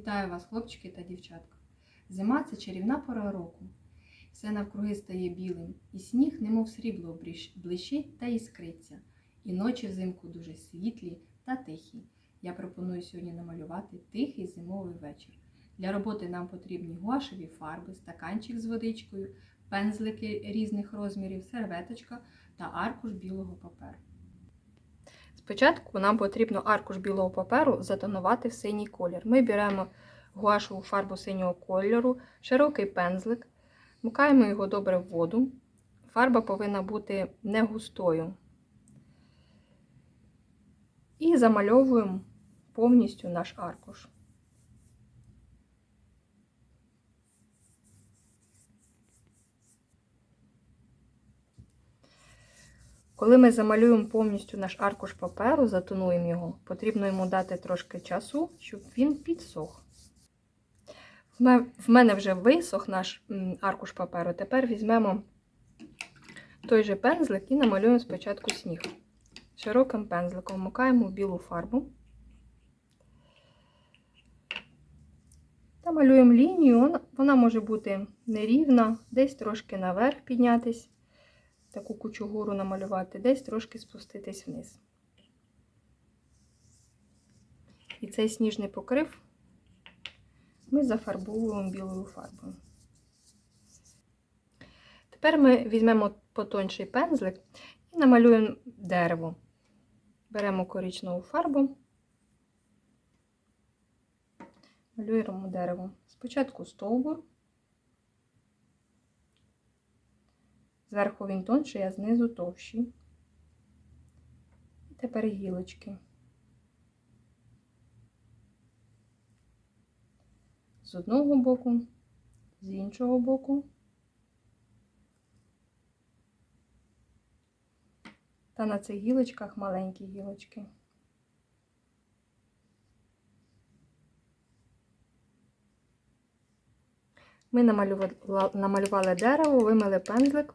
Вітаю вас, хлопчики та дівчатка. Зима це чарівна пора року. Все навкруги стає білим, і сніг, немов срібло, блищить та іскриться. І ночі взимку дуже світлі та тихі. Я пропоную сьогодні намалювати тихий зимовий вечір. Для роботи нам потрібні гуашеві фарби, стаканчик з водичкою, пензлики різних розмірів, серветочка та аркуш білого паперу. Спочатку нам потрібно аркуш білого паперу затонувати в синій колір. Ми беремо гуашеву фарбу синього кольору, широкий пензлик, мукаємо його добре в воду. Фарба повинна бути не густою. І замальовуємо повністю наш аркуш. Коли ми замалюємо повністю наш аркуш паперу, затонуємо його, потрібно йому дати трошки часу, щоб він підсох. В мене вже висох наш аркуш паперу. Тепер візьмемо той же пензлик і намалюємо спочатку сніг. Широким пензликом вмикаємо білу фарбу. Та малюємо лінію. Вона може бути нерівна, десь трошки наверх піднятись таку кучугуру намалювати, десь трошки спуститись вниз. І цей сніжний покрив ми зафарбовуємо білою фарбою. Тепер ми візьмемо потонший пензлик і намалюємо дерево. Беремо коричневу фарбу, малюємо дерево. Спочатку стовбур. Зверху він тонший, а знизу товщий. І тепер гілочки. З одного боку, з іншого боку. Та на цих гілочках маленькі гілочки. Ми намалювали, дерево, вимили пензлик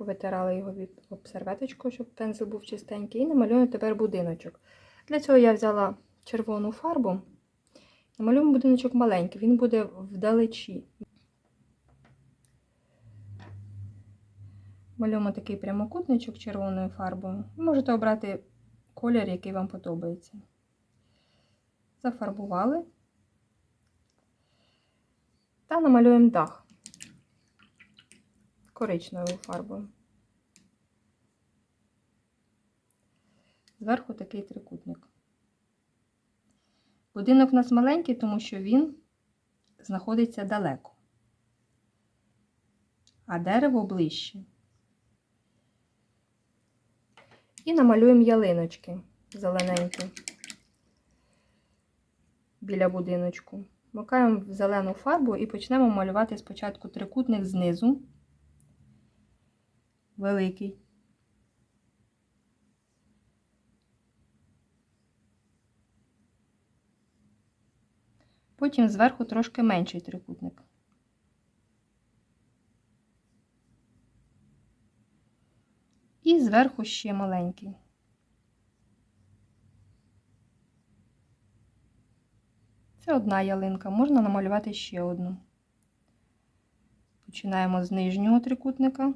повитирала його від об серветочку, щоб пензл був чистенький, і намалюємо тепер будиночок. Для цього я взяла червону фарбу. Намалюємо будиночок маленький, він буде вдалечі. Малюємо такий прямокутничок червоною фарбою. Можете обрати колір, який вам подобається. Зафарбували та намалюємо дах коричневою фарбою. Зверху такий трикутник. Будинок у нас маленький, тому що він знаходиться далеко, а дерево ближче. І намалюємо ялиночки зелененькі біля будиночку. Макаємо в зелену фарбу і почнемо малювати спочатку трикутник знизу великий. Потім зверху трошки менший трикутник. І зверху ще маленький. Це одна ялинка, можна намалювати ще одну. Починаємо з нижнього трикутника.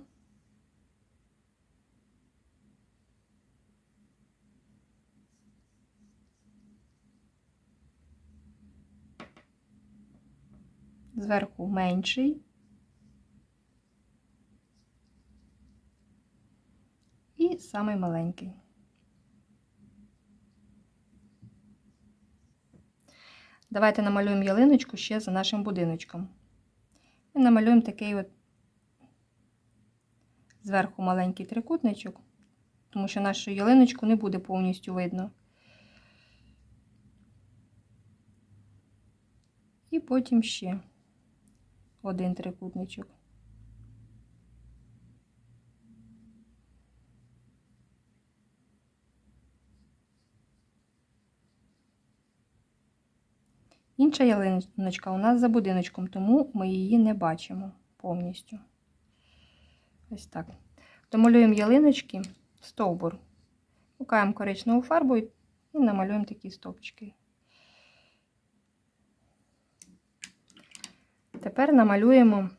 Зверху менший. І самий маленький. Давайте намалюємо ялиночку ще за нашим будиночком. Ми намалюємо такий от зверху маленький трикутничок, тому що нашу ялиночку не буде повністю видно. І потім ще один трикутничок. Інша ялиночка у нас за будиночком, тому ми її не бачимо повністю. Ось так. Домалюємо ялиночки, стовбур. Шукаємо коричневу фарбу і намалюємо такі стовпчики. Тепер намалюємо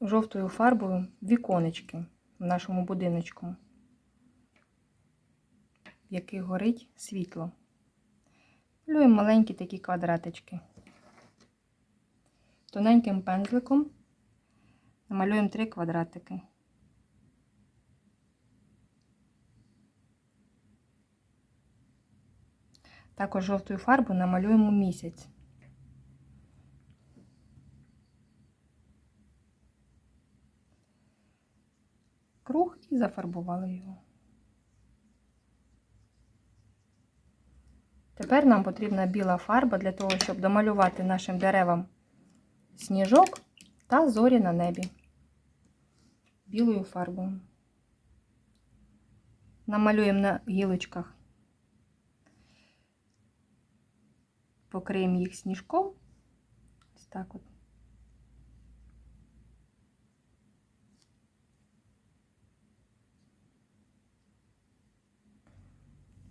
жовтою фарбою віконечки в нашому будиночку, в яких горить світло. Малюємо маленькі такі квадратички. Тоненьким пензликом намалюємо три квадратики. Також жовтою фарбою намалюємо місяць. Круг і зафарбували його. Тепер нам потрібна біла фарба для того, щоб домалювати нашим деревам сніжок та зорі на небі білою фарбою. Намалюємо на гілочках, покриємо їх сніжком. Ось так от.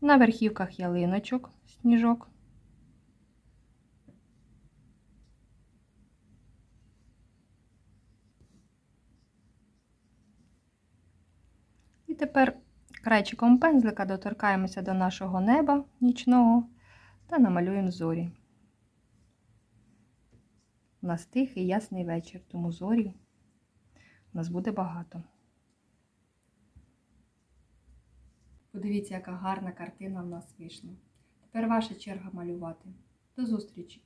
На верхівках ялиночок сніжок. І тепер крайчиком пензлика доторкаємося до нашого неба нічного та намалюємо зорі. У нас тихий ясний вечір, тому зорі у нас буде багато. Подивіться, яка гарна картина в нас вийшла. Тепер ваша черга малювати. До зустрічі!